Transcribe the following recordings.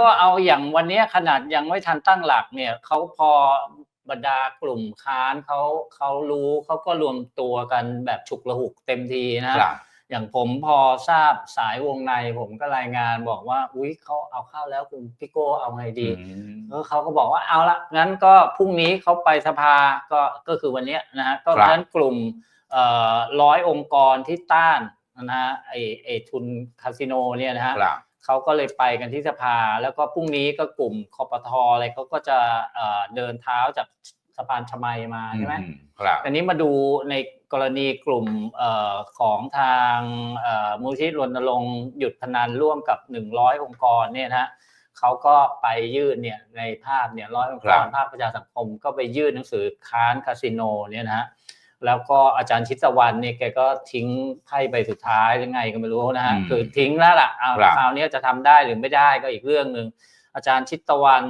ก็เอาอย่างวันเนี้ยขนาดยังไม่ทันตั้งหลักเนี่ยเขาพอบรรดากลุ่มค้านเขาเขารู้เขาก็รวมตัวกันแบบฉุกละหุกเต็มทีนะครับอย่างผมพอทราบสายวงในผมก็รายงานบอกว่า อุ๊ยเขาเอาเข้าแล้วคุณพี่โก้เอาไงดีอืมแล้วเขาก็บอกว่าเอาละงั้นก็พรุ่งนี้เขาไปสภาก็ก็คือวันเนี้ยนะฮะก็ครับนั้นกลุ่มเอ่อร้อยองค์กรที่ต้านนะฮะไอไอทุนคาสิโนเนี่ยนะฮะครับ เขาก็เลยไปกันที่สภา แล้วก็พรุ่งนี้ก็กลุ่มคอปทอะไรเขาก็จะเอ่อเดินเท้าจากสะพานชมัยมาใช่ไหมอืครับอันนี้มาดูในกรณีกลุ่มเอ่อของทางเอ่อมูลที่รณรงค์หยุดพนันร่วมกับ 100 องค์กรเนี่ยนะฮะเขาก็ไปยื่นเนี่ยในภาพเนี่ยร้อยองค์กรครับภาคประชาสังคมก็ไปยื่นหนังสือค้านคาสิโนเนี่ยนะฮะ แล้วก็อาจารย์ชิตวันเนี่ยแกก็ทิ้งไพ่ใบสุดท้ายหรือไงก็ไม่รู้นะฮะอืมคือทิ้งแล้วล่ะเอาครับคราวนี้จะทำได้หรือไม่ได้ก็อีกเรื่องหนึ่งอาจารย์ชิตวัน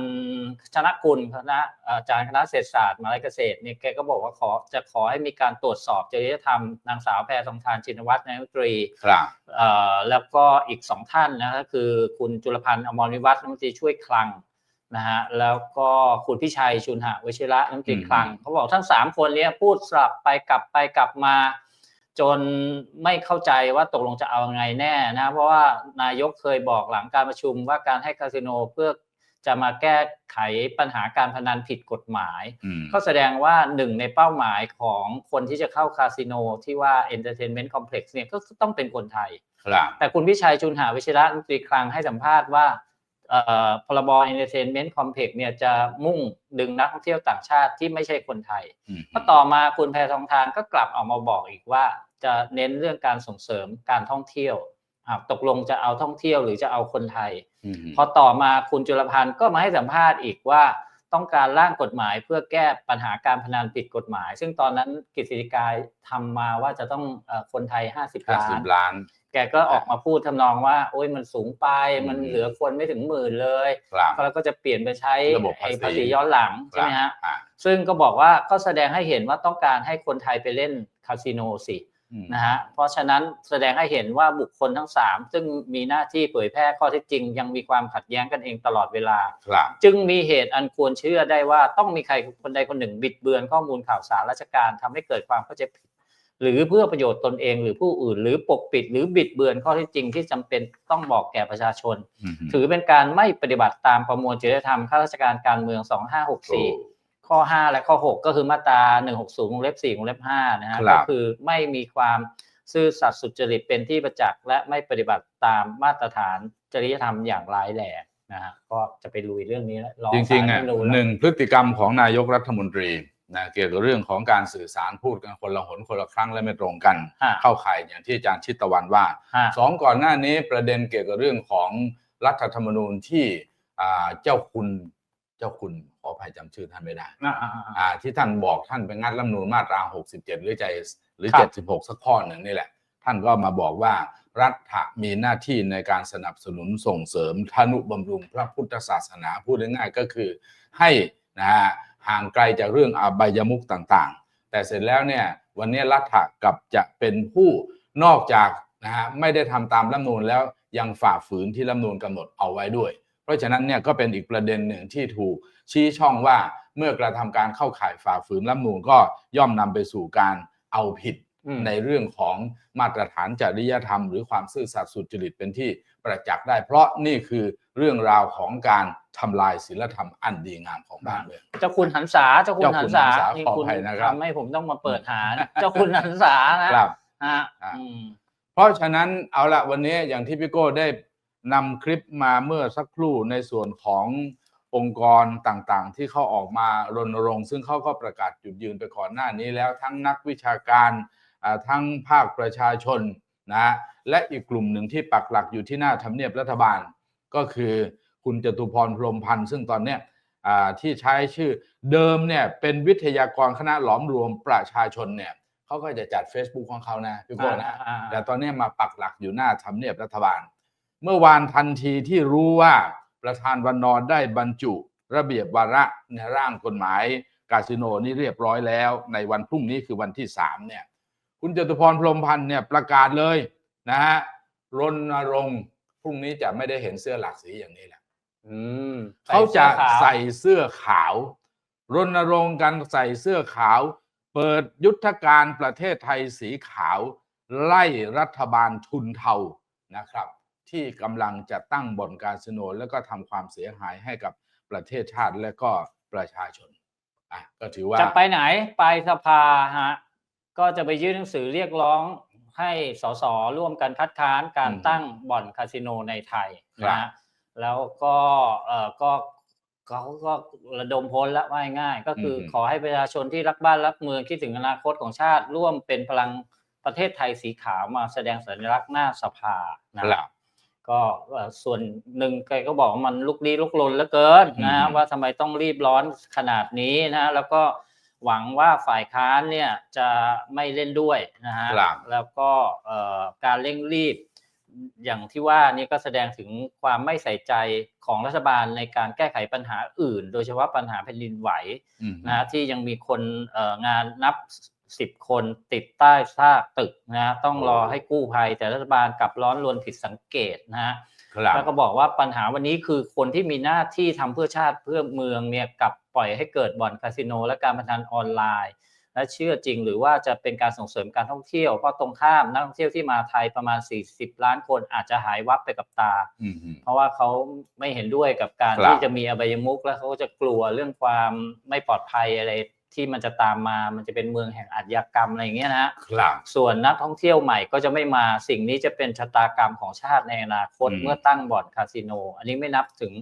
ชนะกุลคณะอาจารย์คณะเศรษฐศาสตร์มหาวิทยาลัยเกษตรเนี่ยแกก็บอกว่าขอจะขอให้มีการตรวจสอบจริยธรรมนางสาวแพรทองทานชินวัตรนายกรัฐมนตรีครับเอ่อแล้วก็อีกสองท่านนะก็คือคุณจุลพันธ์อมรวิวัฒน์รัฐมนตรีช่วยคลัง นะฮะแล้วก็คุณพิชัยชุนหะวชิระรัฐมนตรีคลังเขาบอกทั้งสามคนเนี้ยพูดสลับไปกลับไปกลับมา จนไม่เข้าใจว่าตกลงจะเอายังไงแน่นะเพราะว่านายกเคยบอกหลังการประชุมว่าการให้คาสิโนเพื่อจะมาแก้ไขปัญหาการพนันผิดกฎหมายอืมก็แสดงว่าหนึ่งในเป้าหมายของคนที่จะเข้าคาสิโนที่ว่า Entertainment Complex เนี่ยก็ต้องเป็นคนไทยครับแต่คุณพิชัยจุนหาวิชิระรัฐมนตรีคลังให้สัมภาษณ์ว่าเอ่อ พรบ Entertainment Complex เนี่ยจะมุ่งดึงนักท่องเที่ยวต่างชาติที่ไม่ใช่คนไทยอืมก็ต่อมาคุณแพทองทานก็กลับออกมาบอกอีกว่า จะเน้นเรื่องการส่งเสริมการท่องเที่ยวอะตกลงจะเอาท่องเที่ยวหรือจะเอาคนไทยอืมพอต่อมาคุณจุลพันธ์ก็มาให้สัมภาษณ์อีกว่า ต้องการร่างกฎหมายเพื่อแก้ปัญหาการพนันผิดกฎหมาย ซึ่งตอนนั้นกฤษฎีกายทำมาว่าจะต้องเออคนไทย 50ห้าล้าสินบล้าน แกก็ออกมาพูดทำนองว่า โอ้ยมันสูงไปอืมมันเหลือคนไม่ถึงหมื่นเลยครับแล้วก็จะเปลี่ยนไปใช้ระบบภาษีไอ้ภาษีย้อนหลังใช่ไหมฮะอ่าซึ่งก็บอกว่าก็แสดงให้เห็นว่าต้องการให้คนไทยไปเล่นคาสิโนสิอืม นะฮะเพราะฉะนั้นแสดงให้เห็นว่าบุคคลทั้ง 3 ซึ่งมีหน้าที่เผยแพร่ข้อเท็จจริง ยังมีความขัดแย้งกันเองตลอดเวลาครับจึงมีเหตุอันควรเชื่อได้ว่าต้องมีใครคนใดคนหนึ่งบิดเบือนข้อมูลข่าวสารราชการทำให้เกิดความเข้าใจผิด หรือเพื่อประโยชน์ตนเองหรือผู้อื่น หรือปกปิด หรือบิดเบือนข้อเท็จจริงที่จำเป็นต้องบอกแก่ประชาชนอืมถือเป็นการไม่ปฏิบัติตามประมวลจริยธรรมข้าราชการการเมืองถูก2564 ข้อ 5 และข้อ 6 ก็คือมาตรา 160วงเล็บ4วงเล็บ5นะฮะครับก็คือไม่มีความซื่อสัตย์สุจริตเป็นที่ประจักษ์และไม่ปฏิบัติตามมาตรฐานจริยธรรมอย่างร้ายแรงนะฮะก็จะไปลุยเรื่องนี้แล้วอจริงๆอะศาลท่าหนึ่งพฤติกรรมของนายกรัฐมนตรีนะเกี่ยวกับเรื่องของการสื่อสารพูดกันคนละหนคนละครั้งและไม่ตรงกันฮะเข้าข่ายอย่างที่อาจารย์ชิตตะวันว่าฮะสองก่อนหน้านี้ประเด็นเกี่ยวกับเรื่องของรัฐธรรมนูญที่อ่าเจ้าคุณ เจ้าคุณขออภัยจำชื่อท่านไม่ได้อ่าอ่าอ่าอ่าที่ท่านบอกท่านไปงัดรัฐธรรมนูญมาตรา 67 หรือใจหรือครับ76 สักข้อหนึ่งนี่แหละ ท่านก็มาบอกว่ารัฐมีหน้าที่ในการสนับสนุนส่งเสริมทนุบำรุงพระพุทธศาสนาพูดง่ายๆก็คือให้นะฮะห่างไกลจากเรื่องอบายมุขต่างๆ แต่เสร็จแล้วเนี่ยวันนี้รัฐกลับจะเป็นผู้นอกจากนะฮะไม่ได้ทำตามรัฐธรรมนูญแล้วยังฝ่าฝืนที่รัฐธรรมนูญกำหนดเอาไว้ด้วยเพ ราะฉะนั้นเนี่ยก็เป็นอีกประเด็นหนึ่งที่ถูกชี้ช่องว่าเมื่อกระทำการเข้าข่ายฝ่าฝืนรัฐธรรมนูญก็ย่อมนำไปสู่การเอาผิดอืมในเรื่องของมาตรฐานจริยธรรม หรือความซื่อสัตย์สุจริตเป็นที่ประจักษ์ได้ เพราะนี่คือเรื่องราวของการทำลายศีลธรรมอันดีงามของบ้านเมืองเจ้าคุณหันษาเจ้าคุณเจ้าหัคุนณษาหันษาที่ขอคุณอภัยนะครับทำให้ผมต้องมาเปิดหาเจ้าคุณหันษานะครับฮะอ่าอืมเพราะฉะนั้นเอาละวันนี้อย่างที่พี่โก้ได้ นำคลิปมาเมื่อสักครู่ในส่วนขององค์กรต่างๆ ที่เขาออกมารณรงค์ ซึ่งเขาก็ประกาศจุดยืนไปก่อนหน้านี้แล้วทั้งนักวิชาการอ่าทั้งภาคประชาชนนะและอีกกลุ่มหนึ่งที่ปักหลักอยู่ที่หน้าทำเนียบรัฐบาล ก็คือคุณจตุพรพรหมพันธ์ซึ่งตอนเนี้ยอ่าที่ใช้ชื่อเดิมเนี่ยเป็นวิทยากรคณะหลอมรวมประชาชนเนี่ยเขาก็จะจัด Facebook ของเขานะพี่โก้นะอ่าแต่ตอนนี้มาปักหลักอยู่หน้าทำเนียบรัฐบาล เมื่อวานทันทีที่รู้ว่าประธานวันนอนได้บรรจุ ระเบียบวาระในร่างกฎหมายคาสิโนนี่เรียบร้อยแล้ว ในวันพรุ่งนี้คือวันที่สามเนี่ย คุณจตุพรพรหมพันธ์เนี่ยประกาศเลยนะฮะรณรงค์พรุ่งนี้จะไม่ได้เห็นเสื้อหลากสีอย่างนี้แหละอืมเขาจะสื้อขาวใส่เสื้อขาว รณรงค์กันใส่เสื้อขาว เปิดยุทธการประเทศไทยสีขาว ไล่รัฐบาลทุนเทานะครับ ที่กำลังจะตั้งบ่อนคาสิโนแล้วก็ทำความเสียหายให้กับประเทศชาติและก็ประชาชนอะก็ถือว่า จะไปไหนไปสภาฮะก็จะไปยื่นหนังสือเรียกร้องให้สสร่วมกันคัดค้านการอืมตั้งบ่อนคาสิโนในไทยครับนะฮะแล้วก็เออก็เขาก็ระดมพลละว่าง่ายๆก็คืออมขอให้ประชาชนที่รักบ้านรักเมืองคิดถึงอนาคตของชาติร่วมเป็นพลังประเทศไทยสีขาวมาแสดงสัญลักษณ์หน้าสภานะครับ ก็เอ่อส่วนหนึ่งแกก็บอกว่ามันลุกลี้ลุกลนเหลือเกินนะอืมว่าทำไมต้องรีบร้อนขนาดนี้นะแล้วก็หวังว่าฝ่ายค้านเนี่ยจะไม่เล่นด้วยนะฮะครับแล้วก็เอ่อการเร่งรีบอย่างที่ว่านี่ก็แสดงถึงความไม่ใส่ใจของรัฐบาลในการแก้ไขปัญหาอื่น โดยเฉพาะปัญหาแผ่นดินไหวอืมนะฮะที่ยังมีคนเอ่องานนับ สิบคนติดใต้ซากตึกนะฮะต้องรอให้กู้ภัย แต่รัฐบาลกลับร้อนรวนผิดสังเกตนะฮะครับแล้วก็บอกว่าปัญหาวันนี้คือคนที่มีหน้าที่ทำเพื่อชาติเพื่อเมืองเนี่ยกลับปล่อยให้เกิดบ่อนคาสิโน และการพนันออนไลน์ และเชื่อจริงหรือว่าจะเป็นการส่งเสริมการท่องเที่ยวเพราะตรงข้ามนักท่องเที่ยวที่มาไทยประมาณ 40 ล้านคนอาจจะหายวับไปกับตาอืมอืมเพราะว่าเขาไม่เห็นด้วยกับการครับที่จะมีอบายมุกและเขาก็จะกลัวเรื่องความไม่ปลอดภัยอะไร ที่มันจะตามมา มันจะเป็นเมืองแห่งอาชญากรรมอะไรอย่างเงี้ยนะฮะครับส่วนนักท่องเที่ยวใหม่ก็จะไม่มา สิ่งนี้จะเป็นชะตากรรมของชาติในอนาคตอืมเมื่อตั้งบ่อนคาสิโน อันนี้ไม่นับถึง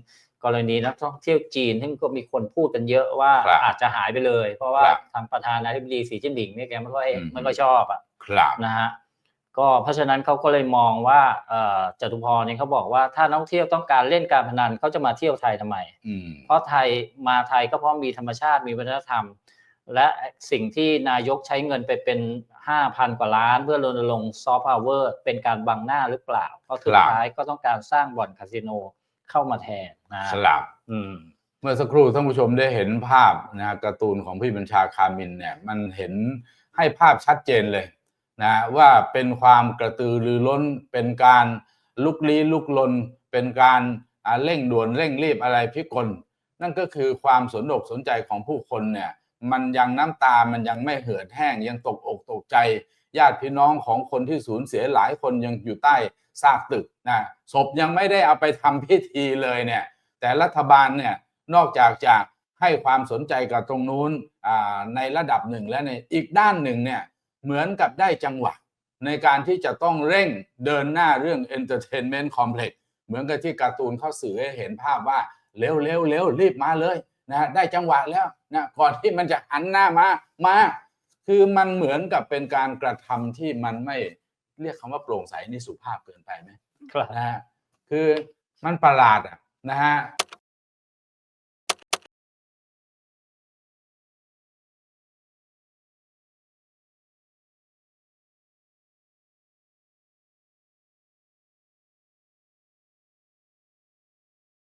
กรณีนักท่องเที่ยวจีนซึ่งก็มีคนพูดกันเยอะว่าครับอาจจะหายไปเลย เพราะว่าครับทางประธานาธิบดีสีจิ้นผิงเนี่ยแกไม่ค่อยอืมไม่ค่อยชอบอะครับนะฮะก็เพราะฉะนั้นเขาก็เลยมองว่าเอ่อจตุพรเนี่ยเขาบอกว่าถ้านักท่องเที่ยวต้องการเล่นการพนันเขาจะมาเที่ยวไทยทำไมอืมเพราะไทยมาไทยก็เพราะมีธรรมชาติมีวัฒนธรรม และสิ่งที่นายกใช้เงินไปเป็น 5,000 กว่าล้าน เพื่อรณรงค์ซอฟต์พาวเวอร์เป็นการบังหน้าหรือเปล่า เพราะสุดครับท้ายก็ต้องการสร้างบ่อนคาสิโนเข้ามาแทนนะฮะครับอืมเมื่อสักครู่ท่านผู้ชมได้เห็นภาพนะการ์ตูนของพี่บัญชาคามินเนี่ยมันเห็นให้ภาพชัดเจนเลยนะว่าเป็นความกระตือรือร้นเป็นการลุกลี้ลุกลน เป็นการอ่าเร่งด่วนเร่งรีบอะไรพิกล นั่นก็คือความสนอกสนใจของผู้คนเนี่ย มันยังน้ำตามันยังไม่เหือดแห้งยังตกอกตกใจ ญาติพี่น้องของคนที่สูญเสียหลายคนยังอยู่ใต้ซากตึกนะศพยังไม่ได้เอาไปทำพิธีเลยเนี่ย แต่รัฐบาลเนี่ยนอกจากจะให้ความสนใจกับตรงนู้นในระดับหนึ่งและในอีกด้านหนึ่งเนี่ยเหมือนกับได้จังหวะในการที่จะต้องเร่งเดินหน้าเรื่อง Entertainment Complex เหมือนกับที่การ์ตูนเขาสื่อให้เห็นภาพว่า เร็วเร็วเร็วรีบมาเลย นะฮะได้จังหวะแล้วนะก่อนที่มันจะหันหน้ามามา คือมันเหมือนกับเป็นการกระทำที่มันไม่เรียกคำว่าโปร่งใสนี่สุภาพเกินไปไหมครับนะฮะคือมันประหลาดอะนะฮะ